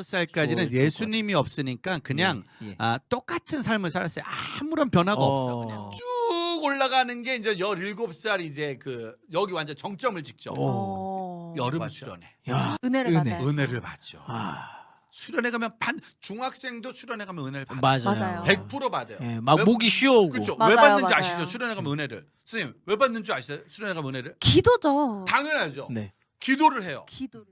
45살까지는 좋을 예수님이 없으니까 그냥 예, 예. 아, 똑같은 삶을 살았어요. 아무런 변화가 어. 없어. 그냥 쭉 올라가는 게 이제 17살 이제 그 여기 완전 정점을 찍죠. 어. 어. 여름 맞죠. 수련회. 야, 은혜를 은혜. 받아요. 은혜를 받죠. 아, 수련회 가면 반 중학생도 수련회 가면 은혜를 받아요. 맞아요. 맞아요. 100% 받아요. 예, 막 왜- 목이 쉬어오고. 그렇죠. 맞아요, 왜 받는지 맞아요. 아시죠? 수련회 가면 은혜를. 선생님, 왜 받는 줄 아시죠? 수련회 가면 은혜를? 기도죠. 당연하죠. 네. 기도를 해요. 기도를.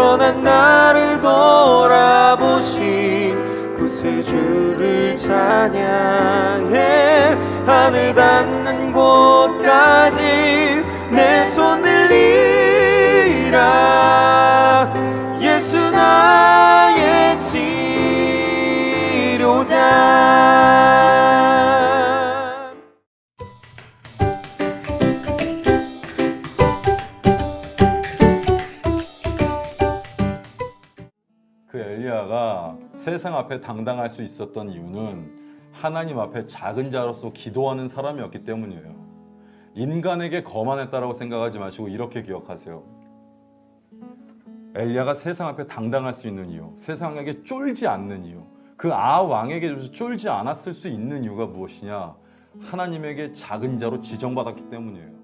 천한 나를 돌아보신 구세주를 찬양해 세상 앞에 당당할 수 있었던 이유는 하나님 앞에 작은 자로서 기도하는 사람이었기 때문이에요. 인간에게 거만했다라고 생각하지 마시고 이렇게 기억하세요. 엘리야가 세상 앞에 당당할 수 있는 이유, 세상에게 쫄지 않는 이유, 그 아 왕에게 쫄지 않았을 수 있는 이유가 무엇이냐? 하나님에게 작은 자로 지정받았기 때문이에요.